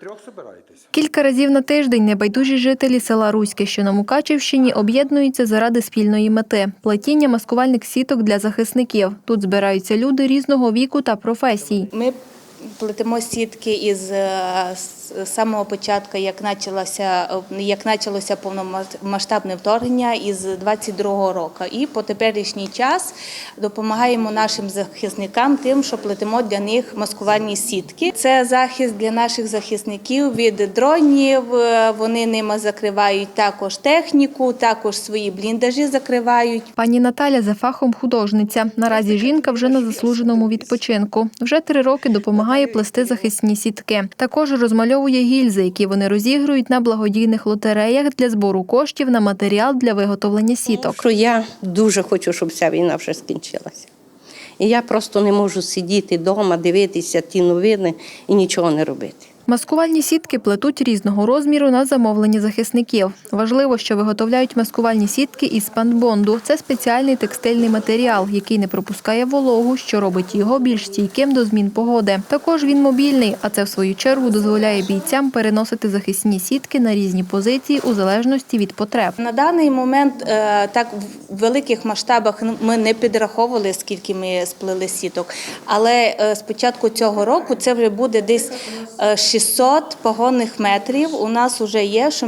Трьох собираєтесь? Кілька разів на тиждень небайдужі жителі села Руське, що на Мукачівщині, об'єднуються заради спільної мети – плетіння маскувальних сіток для захисників. Тут збираються люди різного віку та професій. Ми плетемо сітки із е, самого початку, як почалося, як почалося повномасштабне вторгнення із 22-го року. І по теперішній час допомагаємо нашим захисникам тим, що плетемо для них маскувальні сітки. Це захист для наших захисників від дронів. е, Вони ними закривають також техніку, також свої бліндажі закривають. Пані Наталя за фахом художниця. Наразі жінка вже на заслуженому відпочинку. Вже три роки допомагає плести захисні сітки. Також розмальовує гільзи, які вони розігрують на благодійних лотереях для збору коштів на матеріал для виготовлення сіток. Що я дуже хочу, щоб ця війна вже скінчилася. І я просто не можу сидіти вдома, дивитися ті новини і нічого не робити. Маскувальні сітки плетуть різного розміру на замовлення захисників. Важливо, що виготовляють маскувальні сітки із спанбонду. Це спеціальний текстильний матеріал, який не пропускає вологу, що робить його більш стійким до змін погоди. Також він мобільний, а це в свою чергу дозволяє бійцям переносити захисні сітки на різні позиції у залежності від потреб. На даний момент е, так в великих масштабах ми не підраховували, скільки ми сплели сіток. Але е, з початку цього року це вже буде десь е, 600 погонних метрів. У нас вже є, що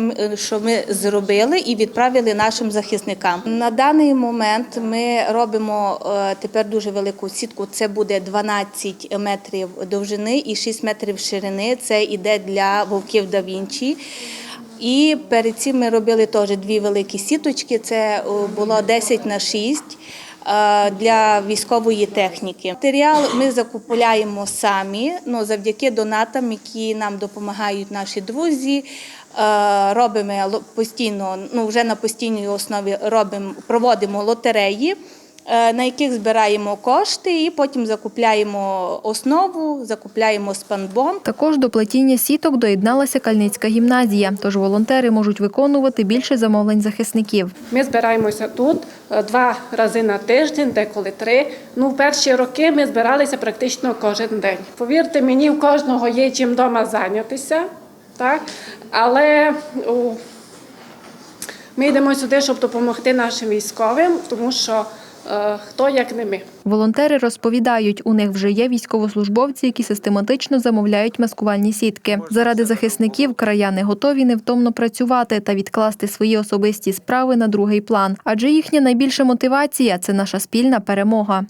ми, е, зробили і відправили нашим захисникам. На даний момент ми робимо е, тепер дуже велику сітку. Це буде 12 метрів довжини і 6 метрів ширини. Це йде для вовків да Вінчі. І перед цим ми робили теж дві великі сіточки. Це було 10 на 6 е, для військової техніки. Матеріал ми закупуляємо самі, ну завдяки донатам, які нам допомагають наші друзі. Е, Робимо постійно, ну вже на постійній основі робимо, проводимо лотереї. Е, На яких збираємо кошти, і потім закупляємо основу, закупляємо спанбон. Також до плетіння сіток доєдналася Кальницька гімназія, тож волонтери можуть виконувати більше замовлень захисників. Ми збираємося тут е, два рази на тиждень, деколи три. Ну, в перші роки ми збиралися практично кожен день. Повірте мені, у кожного є чим вдома зайнятися, так? але ми йдемо сюди, щоб допомогти нашим військовим, тому що хто як не ми. Волонтери розповідають, у них вже є військовослужбовці, які систематично замовляють маскувальні сітки. Заради захисників краяни готові невтомно працювати та відкласти свої особисті справи на другий план. Адже їхня найбільша мотивація це наша спільна перемога.